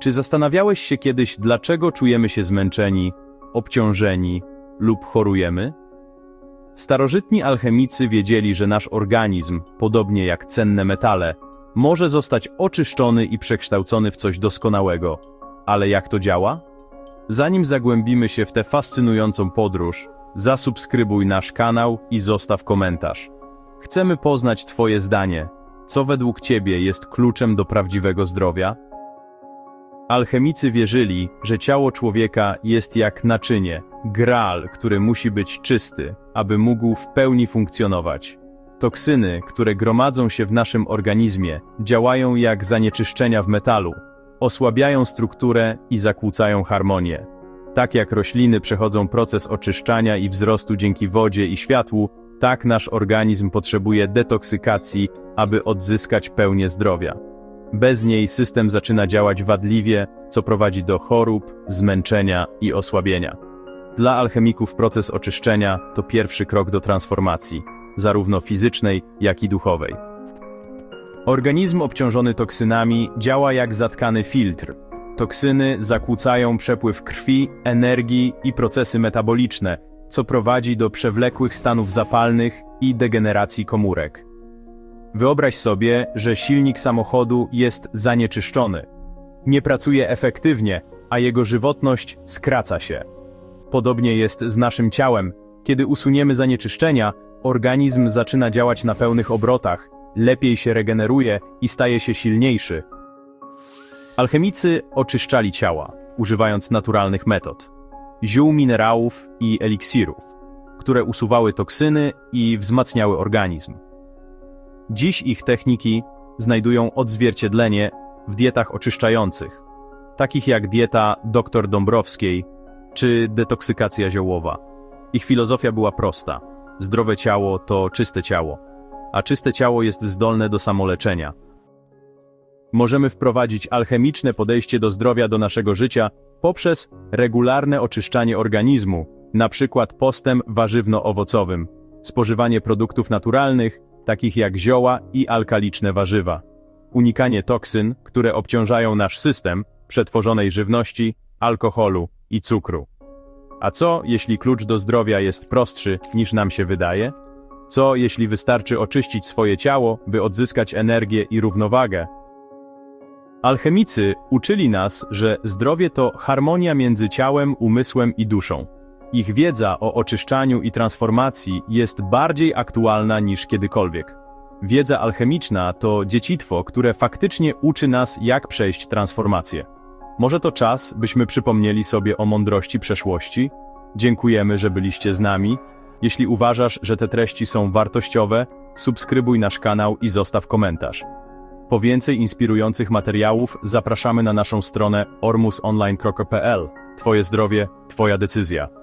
Czy zastanawiałeś się kiedyś, dlaczego czujemy się zmęczeni, obciążeni lub chorujemy? Starożytni alchemicy wiedzieli, że nasz organizm, podobnie jak cenne metale, może zostać oczyszczony i przekształcony w coś doskonałego. Ale jak to działa? Zanim zagłębimy się w tę fascynującą podróż, zasubskrybuj nasz kanał i zostaw komentarz. Chcemy poznać Twoje zdanie. Co według Ciebie jest kluczem do prawdziwego zdrowia? Alchemicy wierzyli, że ciało człowieka jest jak naczynie, graal, który musi być czysty, aby mógł w pełni funkcjonować. Toksyny, które gromadzą się w naszym organizmie, działają jak zanieczyszczenia w metalu, osłabiają strukturę i zakłócają harmonię. Tak jak rośliny przechodzą proces oczyszczania i wzrostu dzięki wodzie i światłu, tak nasz organizm potrzebuje detoksykacji, aby odzyskać pełnię zdrowia. Bez niej system zaczyna działać wadliwie, co prowadzi do chorób, zmęczenia i osłabienia. Dla alchemików proces oczyszczenia to pierwszy krok do transformacji, zarówno fizycznej, jak i duchowej. Organizm obciążony toksynami działa jak zatkany filtr. Toksyny zakłócają przepływ krwi, energii i procesy metaboliczne, co prowadzi do przewlekłych stanów zapalnych i degeneracji komórek. Wyobraź sobie, że silnik samochodu jest zanieczyszczony. Nie pracuje efektywnie, a jego żywotność skraca się. Podobnie jest z naszym ciałem. Kiedy usuniemy zanieczyszczenia, organizm zaczyna działać na pełnych obrotach, lepiej się regeneruje i staje się silniejszy. Alchemicy oczyszczali ciała, używając naturalnych metod. Ziół minerałów i eliksirów, które usuwały toksyny i wzmacniały organizm. Dziś ich techniki znajdują odzwierciedlenie w dietach oczyszczających, takich jak dieta dr Dąbrowskiej czy detoksykacja ziołowa. Ich filozofia była prosta. Zdrowe ciało to czyste ciało, a czyste ciało jest zdolne do samoleczenia. Możemy wprowadzić alchemiczne podejście do zdrowia do naszego życia poprzez regularne oczyszczanie organizmu, na przykład postem warzywno-owocowym, spożywanie produktów naturalnych, takich jak zioła i alkaliczne warzywa, unikanie toksyn, które obciążają nasz system, przetworzonej żywności, alkoholu i cukru. A co, jeśli klucz do zdrowia jest prostszy niż nam się wydaje? Co, jeśli wystarczy oczyścić swoje ciało, by odzyskać energię i równowagę? Alchemicy uczyli nas, że zdrowie to harmonia między ciałem, umysłem i duszą. Ich wiedza o oczyszczaniu i transformacji jest bardziej aktualna niż kiedykolwiek. Wiedza alchemiczna to dziecitwo, które faktycznie uczy nas, jak przejść transformację. Może to czas, byśmy przypomnieli sobie o mądrości przeszłości? Dziękujemy, że byliście z nami. Jeśli uważasz, że te treści są wartościowe, subskrybuj nasz kanał i zostaw komentarz. Po więcej inspirujących materiałów zapraszamy na naszą stronę ormusonline.pl. Twoje zdrowie, Twoja decyzja.